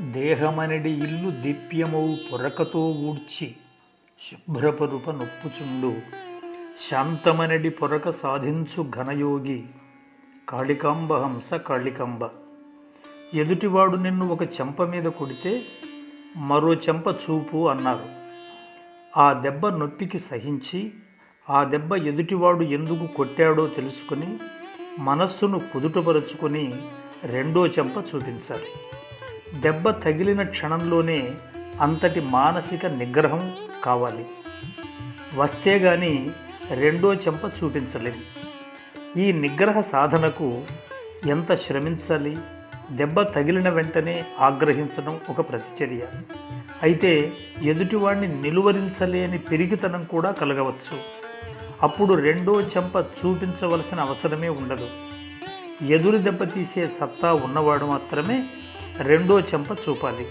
దేహమనడి ఇల్లు దిప్యమౌ పొరకతో ఊడ్చి శుభ్రపరుప నొప్పుచుండు. శాంతమనడి పొరక సాధించు ఘనయోగి. కాళికాంబ హంస కాళికాంబ. ఎదుటివాడు నిన్ను ఒక చెంప మీద కొడితే మరో చెంప చూపు అన్నారు. ఆ దెబ్బ నొప్పికి సహించి ఆ దెబ్బ ఎదుటివాడు ఎందుకు కొట్టాడో తెలుసుకుని మనస్సును కుదుటపరుచుకొని రెండో చెంప చూపించాలి. దెబ్బ తగిలిన క్షణంలోనే అంతటి మానసిక నిగ్రహం కావాలి. వస్తే గాని రెండో చెంప చూపించలేము ఈ నిగ్రహ సాధనకు ఎంత శ్రమించాలి? దెబ్బ తగిలిన వెంటనే ఆగ్రహించడం ఒక ప్రతిచర్య. అయితే ఎదుటివాడిని నిలువరించలేని పెరిగితనం కూడా కలగవచ్చు. అప్పుడు రెండో చెంప చూపించవలసిన అవసరమే ఉండదు. ఎదురు దెబ్బతీసే సత్తా ఉన్నవాడు మాత్రమే రెండో చెంప చూపాలి.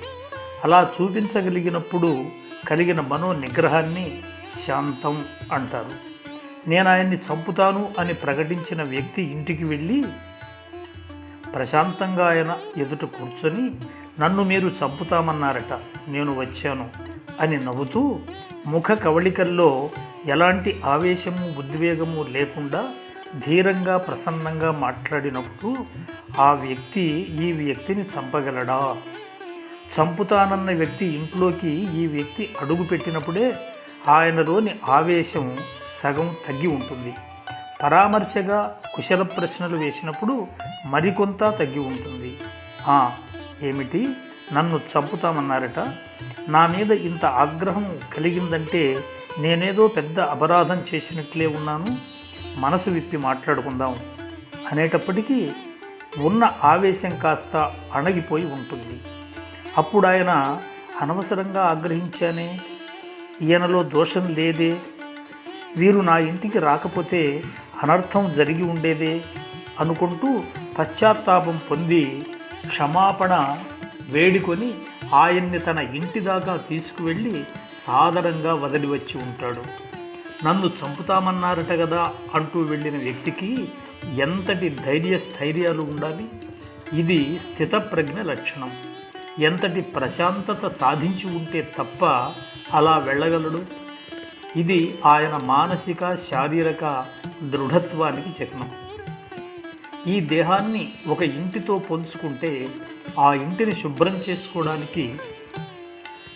అలా చూపించగలిగినప్పుడు కలిగిన మనో నిగ్రహాన్ని శాంతం అంటారు. నేను ఆయన్ని చంపుతాను అని ప్రకటించిన వ్యక్తి ఇంటికి వెళ్ళి ప్రశాంతంగా ఆయన ఎదుట కూర్చొని నన్ను మీరు చంపుతామన్నారట నేను వచ్చాను అని నవ్వుతూ ముఖ కవళికల్లో ఎలాంటి ఆవేశము ఉద్వేగము లేకుండా ధీరంగా ప్రసన్నంగా మాట్లాడినప్పుడు ఆ వ్యక్తి ఈ వ్యక్తిని చంపగలడా? చంపుతానన్న వ్యక్తి ఇంట్లోకి ఈ వ్యక్తి అడుగు పెట్టినప్పుడే ఆయనలోని ఆవేశం సగం తగ్గి ఉంటుంది. పరామర్శగా కుశల ప్రశ్నలు వేసినప్పుడు మరికొంత తగ్గి ఉంటుంది. ఏమిటి? నన్ను చంపుతామన్నారట. నా మీద ఇంత ఆగ్రహం కలిగిందంటే నేనేదో పెద్ద అపరాధం చేసినట్లే ఉన్నాను. మనసు విప్పి మాట్లాడుకుందాం అనేటప్పటికీ ఉన్న ఆవేశం కాస్త అణగిపోయి ఉంటుంది. అప్పుడు ఆయన అనవసరంగా ఆగ్రహించానే ఈయనలో దోషం లేదే వీరు నా ఇంటికి రాకపోతే అనర్థం జరిగి ఉండేదే అనుకుంటూ పశ్చాత్తాపం పొంది క్షమాపణ వేడుకొని ఆయన్ని తన ఇంటి దాకా తీసుకువెళ్ళి సాదరంగా వదిలివచ్చి ఉంటాడు. నన్ను చంపుతామన్నారట కదా అంటూ వెళ్ళిన వ్యక్తికి ఎంతటి ధైర్య స్థైర్యాలు ఉండాలి? ఇది స్థితప్రజ్ఞ లక్షణం. ఎంతటి ప్రశాంతత సాధించి ఉంటే తప్ప అలా వెళ్ళగలడు? ఇది ఆయన మానసిక శారీరక దృఢత్వానికి చిహ్నం. ఈ దేహాన్ని ఒక ఇంటితో పోల్చుకుంటే ఆ ఇంటిని శుభ్రం చేసుకోవడానికి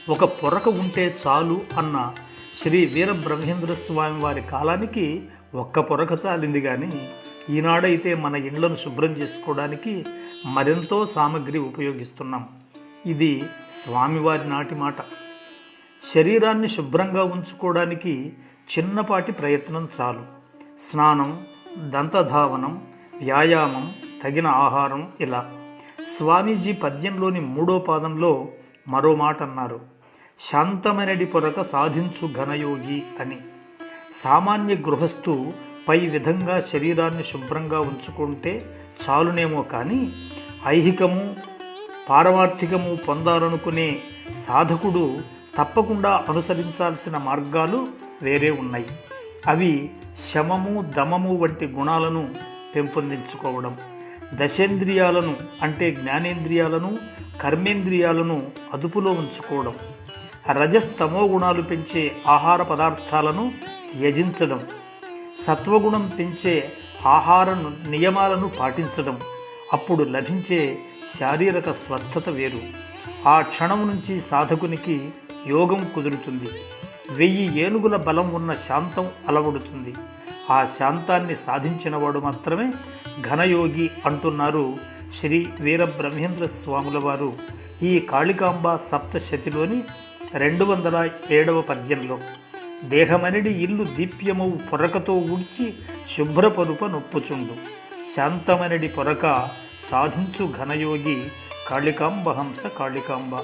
ఒక పొరక ఉంటే చాలు అన్న శ్రీ వీరబ్రహ్మేంద్ర స్వామి వారి కాలానికి ఒక్క పొరక చాలింది కానీ ఈనాడైతే మన ఇండ్లను శుభ్రం చేసుకోవడానికి మరెంతో సామగ్రి ఉపయోగిస్తున్నాం. ఇది స్వామివారి నాటి మాట. శరీరాన్ని శుభ్రంగా ఉంచుకోవడానికి చిన్నపాటి ప్రయత్నం చాలు. స్నానం దంతధావనం వ్యాయామం తగిన ఆహారం ఇలా. స్వామీజీ పద్యంలోని మూడో పాదంలో మరో మాట అన్నారు. శాంతమనడి పొరక సాధించు ఘనయోగి అని. సామాన్య గృహస్థు పై విధంగా శరీరాన్ని శుభ్రంగా ఉంచుకుంటే చాలునేమో కానీ ఐహికము పారమార్థికము పొందాలనుకునే సాధకుడు తప్పకుండా అనుసరించాల్సిన మార్గాలు వేరే ఉన్నాయి. అవి శమము దమము వంటి గుణాలను పెంపొందించుకోవడం. దశేంద్రియాలను అంటే జ్ఞానేంద్రియాలను కర్మేంద్రియాలను అదుపులో ఉంచుకోవడం. రజస్తమో గుణాలు పెంచే ఆహార పదార్థాలను త్యజించడం సత్వగుణం పెంచే ఆహార నియమాలను పాటించడం అప్పుడు లభించే శారీరక స్వస్థత వేరు. ఆ క్షణం నుంచి సాధకునికి యోగం కుదురుతుంది. వెయ్యి ఏనుగుల బలం ఉన్న శాంతం అలవడుతుంది. ఆ శాంతాన్ని సాధించినవాడు మాత్రమే ఘనయోగి అంటున్నారు శ్రీ వీరబ్రహ్మేంద్ర స్వాముల వారు. ఈ కాళికాంబ సప్తశతిలోని రెండు వందల ఏడవ పద్యంలో దేహమనిడి ఇల్లు దీప్యము పొరకతో ఊడ్చి శుభ్రపరుప నొప్పుచుండు. శాంతమనిడి పొరక సాధించు ఘనయోగి కాళికాంబ హంస కాళికాంబ.